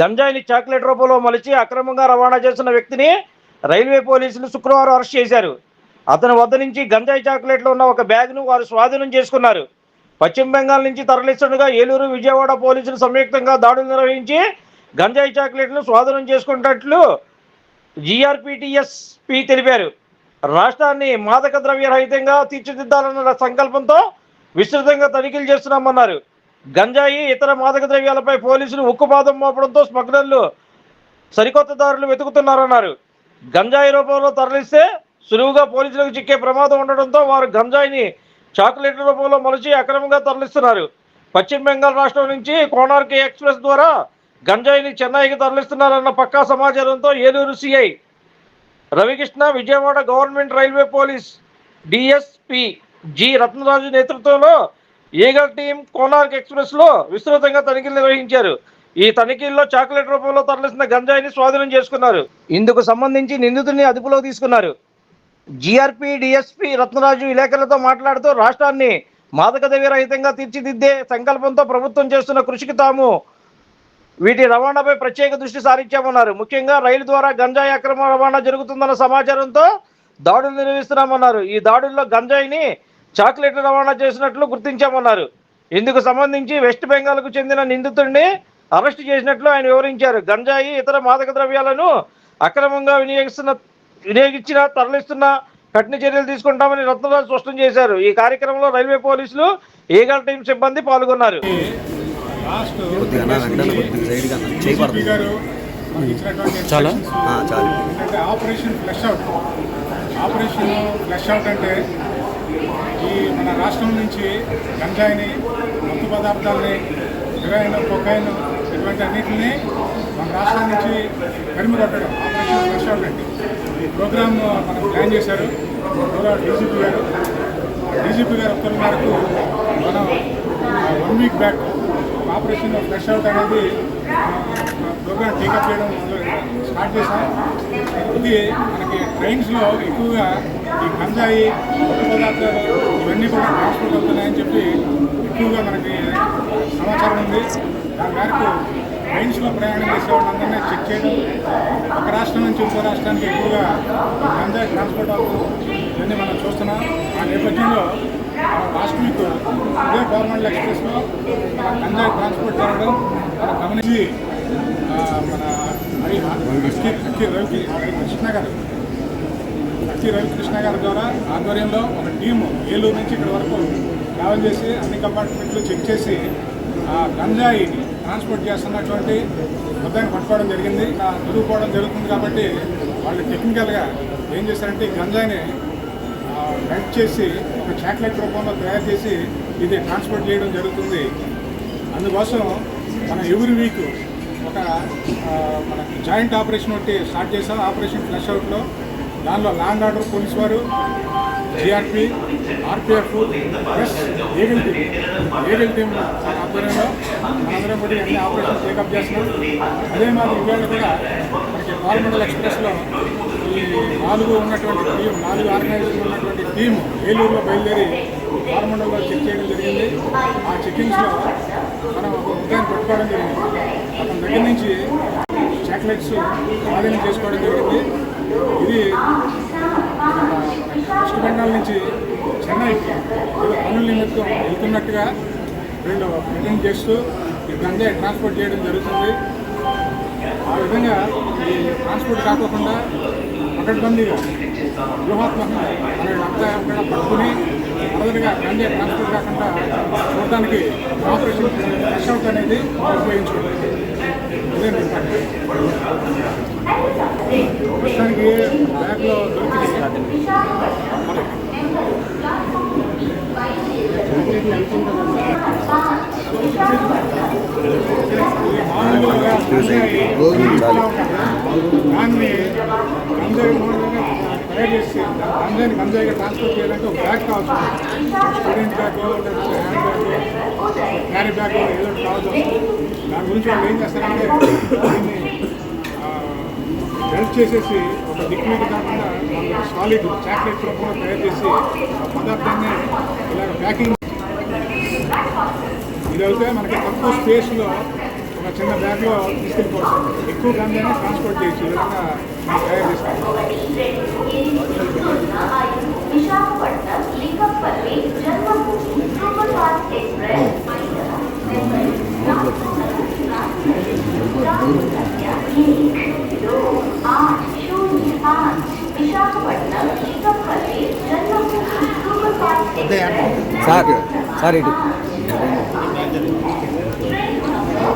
గంజాయిని చాక్లెట్ రూపంలో మలిచి అక్రమంగా రవాణా చేస్తున్న వ్యక్తిని రైల్వే పోలీసులు శుక్రవారం అరెస్ట్ చేశారు. అతని వద్ద నుంచి గంజాయి చాక్లెట్లో ఉన్న ఒక బ్యాగ్ను వారు స్వాధీనం చేసుకున్నారు. పశ్చిమ బెంగాల్ నుంచి తరలిస్తుండగా ఏలూరు విజయవాడ పోలీసులు సంయుక్తంగా దాడులు నిర్వహించి గంజాయి చాక్లెట్ను స్వాధీనం చేసుకున్నట్లు జీఆర్పీటీఎస్పీ తెలిపారు. రాష్ట్రాన్ని మాదక ద్రవ్య రహితంగా తీర్చిదిద్దాలన్న సంకల్పంతో విస్తృతంగా తనిఖీలు చేస్తున్నామన్నారు. గంజాయి ఇతర మాదక ద్రవ్యాలపై పోలీసులు ఉక్కుపాదం మోపడంతో స్మగ్లర్లు సరికొత్త దారులు వెతుకుతున్నారన్నారు. గంజాయి రూపంలో తరలిస్తే సులువుగా పోలీసులకు చిక్కే ప్రమాదం ఉండడంతో వారు గంజాయిని చాక్లెట్ల రూపంలో మలిచి అక్రమంగా తరలిస్తున్నారు. పశ్చిమ బెంగాల్ రాష్ట్రం నుంచి కోనార్కి ఎక్స్ప్రెస్ ద్వారా గంజాయిని చెన్నైకి తరలిస్తున్నారన్న పక్కా సమాచారంతో Eluru CI Ravikrishna Vijayawada government railway police DSP G Ratnaraju నేతృత్వంలో ఈగల్ టీం కోనార్క్ ఎక్స్ప్రెస్లో విస్తృతంగా తనిఖీలు నిర్వహించారు. ఈ తనిఖీల్లో చాక్లెట్ రూపంలో తరలిస్తున్న గంజాయిని స్వాధీనం చేసుకున్నారు. ఇందుకు సంబంధించి నిందితుడిని అదుపులోకి తీసుకున్నారు. జిఆర్పి డిఎస్పి రత్నరాజు విలేకరులతో మాట్లాడుతూ రాష్ట్రాన్ని మాదక ద్రవ్య రహితంగా తీర్చిదిద్దే సంకల్పంతో ప్రభుత్వం చేస్తున్న కృషికి తాము వీటి రవాణాపై ప్రత్యేక దృష్టి సారించామన్నారు. ముఖ్యంగా రైలు ద్వారా గంజాయి అక్రమ రవాణా జరుగుతుందన్న సమాచారంతో దాడులు నిర్వహిస్తున్నామన్నారు. ఈ దాడుల్లో గంజాయిని చాక్లెట్లు రవాణా చేసినట్లు గుర్తించామన్నారు. ఇందుకు సంబంధించి వెస్ట్ బెంగాల్కు చెందిన నిందితుడిని అరెస్టు చేసినట్లు ఆయన వివరించారు. గంజాయి ఇతర మాదక ద్రవ్యాలను అక్రమంగా వినియోగిస్తున్న వినియోగించిన తరలిస్తున్న కఠిన చర్యలు తీసుకుంటామని రత్నరాజు స్పష్టం చేశారు. ఈ కార్యక్రమంలో రైల్వే పోలీసులు ఈగల్ టీం సిబ్బంది పాల్గొన్నారు. చాలా? Operation flush out. Operation flush out అంటే ఈ మన రాష్ట్రం నుంచి గంజాయిని మత్తు పదార్థాలని ఇరవైన కొకైన్ ఇటువంటి అన్నింటిని మన రాష్ట్రం నుంచి తరిమి కొట్టడం ఆపరేషన్ రెస్టారెంట్ ఈ ప్రోగ్రామ్ మనం ప్లాన్ చేశారు. డీజీపీ గారు. డీజీపీ గారు ఉత్తర్వుల మేరకు మనం one week back operation fresh out అనేది ప్రోగ్రామ్ టేకప్ చేయడం స్టార్ట్ చేశాం. ఇది మనకి ట్రైన్స్లో ఎక్కువగా ఈ గంజాయి పదార్థాలు ఇవన్నీ కూడా ట్రాన్స్పోర్ట్ అవుతున్నాయని చెప్పి ఎక్కువగా మనకి సమాచారం ఉంది. దాని మేరకు ట్రైన్స్లో ప్రయాణం చేసే వాళ్ళందరినీ చెక్ చేయడం ఒక రాష్ట్రం నుంచి ఇంకో రాష్ట్రానికి ఎక్కువగా ఈ గంజాయి ట్రాన్స్పోర్ట్ అవుతుంది ఇవన్నీ మనం చూస్తున్నాం. ఆ నేపథ్యంలో లాస్ట్ వీక్ ఇదే గవర్నమెంట్ ఎక్స్ప్రెస్లో మన గంజాయి ట్రాన్స్పోర్ట్ జరగడం గమనించి మన అక్కి రవి కృష్ణ గారు అక్కి రవికృష్ణ గారి ద్వారా ఆధ్వర్యంలో ఒక టీము ఏలూరు నుంచి ఇక్కడ వరకు ట్రావెల్ చేసి అన్ని కంపార్ట్మెంట్లు చెక్ చేసి ఆ గంజాయిని ట్రాన్స్పోర్ట్ చేస్తున్నటువంటి మొత్తాన్ని పట్టుకోవడం జరిగింది చదువుకోవడం జరుగుతుంది కాబట్టి వాళ్ళు టెక్నికల్గా ఏం చేశారంటే ఈ గంజాయిని కట్ చేసి ఒక చాక్లెట్ రూపంలో తయారు చేసి ఇది ట్రాన్స్పోర్ట్ చేయడం జరుగుతుంది. అందుకోసం మన ఎవ్రీ వీక్ ఒక మనకి మన జాయింట్ ఆపరేషన్ ఒకటి స్టార్ట్ చేశాం. ఆపరేషన్ ఫ్లష్ అవుట్లో. దానిలో లాండ్ ఆర్డర్ పోలీస్ వారు GRP RPF plus Eagle team. Eagle team ఆధ్వర్యంలో మనందరం కూడా అన్ని ఆపరేషన్ టేకప్ చేస్తున్నాం. అదే మాదిరి ఇవాళ కూడా మనకి పార్లమెంటల్ ఎక్స్ప్రెస్లో నాలుగు ఉన్నటువంటి టీం నాలుగు ఆర్గనైజేషన్ ఉన్నటువంటి టీం ఏలూరులో బయలుదేరి పార్లమెంటల్లో చెక్ చేయడం జరిగింది. ఆ చెక్కింగ్స్లో మనం ఒక ముద్దాన్ని పెట్టుకోవడం జరిగింది. అతని దగ్గర నుంచి చాక్లెట్స్ స్వాధీనం చేసుకోవడం జరిగింది. ఇది వెస్ట్ బెంగాల్ నుంచి చెన్నైకి ఏదో పనుల నిమిత్తం వెళ్తున్నట్టుగా వీళ్ళు ప్రజెంట్ చేస్తూ ఈ గంజాయి ట్రాన్స్పోర్ట్ చేయడం జరుగుతుంది. ఆ విధంగా ట్రాన్స్పోర్ట్ కాకోకుండా పకడ్బందీగా వ్యూహాత్మకంగా మన అంతా కూడా పట్టుకుని ఫర్దర్గా గంజాయి ట్రాన్స్పోర్ట్ కాకుండా చూడటానికి ఆపరేషన్ ఫ్రెష్ అవుట్ అనేది ఉపయోగించుకోవాలి. ఇదే ప్రస్తుతానికి బ్యాగ్లో దొరికింది. గోధుమ చాలు దాన్ని గంజాయి తయారు చేసి గంజాయిని గంజాయిగా ట్రాన్స్పోర్ట్ చేయడానికి ఒక బ్యాగ్ కావచ్చు స్టూడెంట్ బ్యాగ్ లేకపోతే హ్యాండ్ బ్యాగ్ క్యారీ బ్యాగ్ ఏదో ఒకటి కావచ్చు దాని గురించి వాళ్ళు ఏం చేస్తారంటే దీన్ని బెల్ట్ చేసేసి ఒక లిక్విడ్ కాకుండా సాలిడ్ చాక్లెట్ కూడా తయారు చేసి ఆ పదార్థాన్ని ఇలాగ ప్యాకింగ్ ఇదైతే మనకి తక్కువ స్పేస్లో ఒక చిన్న బ్యాగ్లో తీసుకెళ్ళిపోవచ్చు. ఎక్కువ గంజాయిని ట్రాన్స్పోర్ట్ చేయొచ్చు. ఈ విధంగా మనం తయారు చేస్తాం. Visakhapatnam Lingampalli Janmabhoomi super fast express. Visakhapatnam Lingampalli Janmabhoomi super fast express sir sir ఇటు.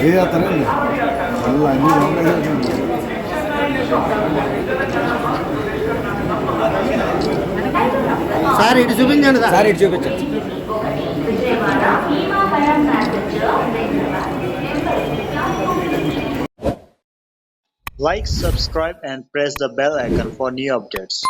ఏ చేస్తారండి మళ్ళీ అన్ని. సార్ ఇటు చూపించండి సార్ ఇటు చూపించండి Like, subscribe, and press the bell icon for new updates.